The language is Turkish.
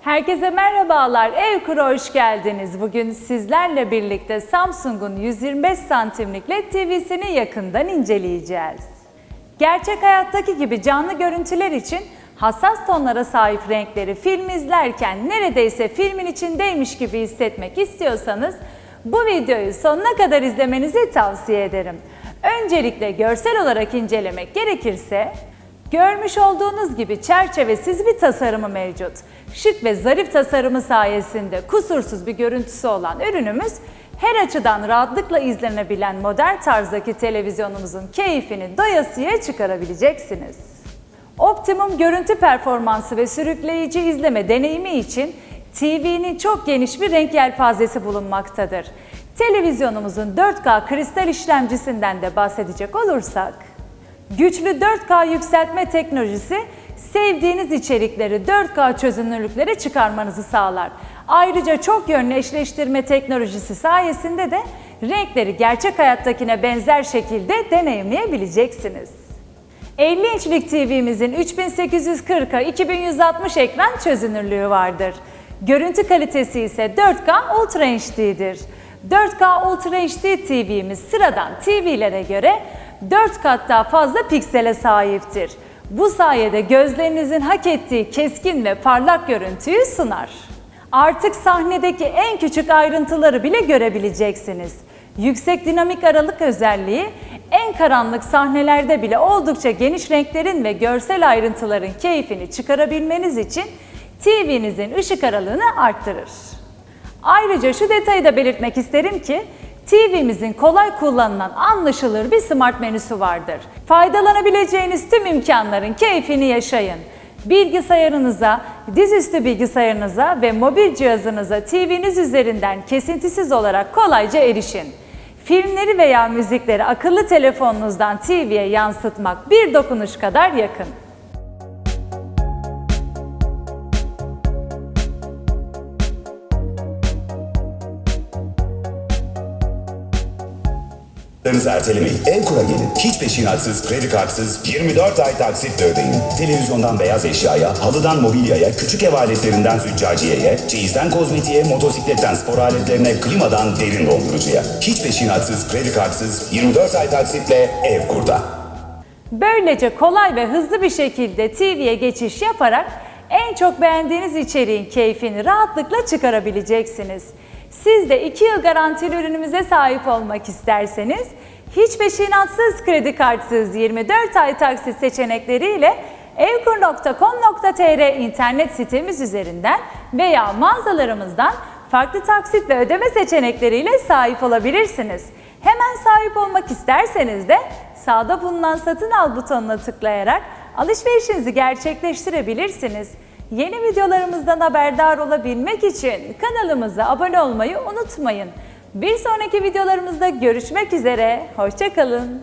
Herkese merhabalar. Evkur'a hoş geldiniz. Bugün sizlerle birlikte Samsung'un 125 santimlik LED TV'sini yakından inceleyeceğiz. Gerçek hayattaki gibi canlı görüntüler için hassas tonlara sahip renkleri film izlerken neredeyse filmin içindeymiş gibi hissetmek istiyorsanız bu videoyu sonuna kadar izlemenizi tavsiye ederim. Öncelikle görsel olarak incelemek gerekirse Görmüş olduğunuz gibi çerçevesiz bir tasarımı mevcut. Şık ve zarif tasarımı sayesinde kusursuz bir görüntüsü olan ürünümüz her açıdan rahatlıkla izlenebilen modern tarzdaki televizyonumuzun keyfini doyasıya çıkarabileceksiniz. Optimum görüntü performansı ve sürükleyici izleme deneyimi için TV'nin çok geniş bir renk yelpazesi bulunmaktadır. Televizyonumuzun 4K kristal işlemcisinden de bahsedecek olursak, Güçlü 4K yükseltme teknolojisi sevdiğiniz içerikleri 4K çözünürlüklere çıkarmanızı sağlar. Ayrıca çok yönlü eşleştirme teknolojisi sayesinde de renkleri gerçek hayattakine benzer şekilde deneyimleyebileceksiniz. 50 inçlik TV'mizin 3840'a 2160 ekran çözünürlüğü vardır. Görüntü kalitesi ise 4K Ultra HD'dir. 4K Ultra HD TV'miz sıradan TV'lere göre 4 kat daha fazla piksele sahiptir. Bu sayede gözlerinizin hak ettiği keskin ve parlak görüntüyü sunar. Artık sahnedeki en küçük ayrıntıları bile görebileceksiniz. Yüksek dinamik aralık özelliği en karanlık sahnelerde bile oldukça geniş renklerin ve görsel ayrıntıların keyfini çıkarabilmeniz için TV'nizin ışık aralığını arttırır. Ayrıca şu detayı da belirtmek isterim ki TV'mizin kolay kullanılan anlaşılır bir smart menüsü vardır. Faydalanabileceğiniz tüm imkanların keyfini yaşayın. Bilgisayarınıza, dizüstü bilgisayarınıza ve mobil cihazınıza TV'niz üzerinden kesintisiz olarak kolayca erişin. Filmleri veya müzikleri akıllı telefonunuzdan TV'ye yansıtmak bir dokunuş kadar yakın. Larınızı ertelemeyin. Evkur'a gelin. Hiç peşinatsız, kredi kartsız, 24 ay taksitle ödeyin. Televizyondan beyaz eşyaya, halıdan mobilyaya, küçük ev aletlerinden züccaciyeye, çeyizden kozmetiğe, motosikletten spor aletlerine, klimadan derin dondurucuya. Hiç peşinatsız, kredi kartsız, 24 ay taksitle Evkur'da. Böylece kolay ve hızlı bir şekilde TV'ye geçiş yaparak en çok beğendiğiniz içeriğin keyfini rahatlıkla çıkarabileceksiniz. Siz de 2 yıl garantili ürünümüze sahip olmak isterseniz hiç peşinatsız kredi kartsız 24 ay taksit seçenekleriyle evkur.com.tr internet sitemiz üzerinden veya mağazalarımızdan farklı taksit ve ödeme seçenekleriyle sahip olabilirsiniz. Hemen sahip olmak isterseniz de sağda bulunan satın al butonuna tıklayarak alışverişinizi gerçekleştirebilirsiniz. Yeni videolarımızdan haberdar olabilmek için kanalımıza abone olmayı unutmayın. Bir sonraki videolarımızda görüşmek üzere, hoşçakalın.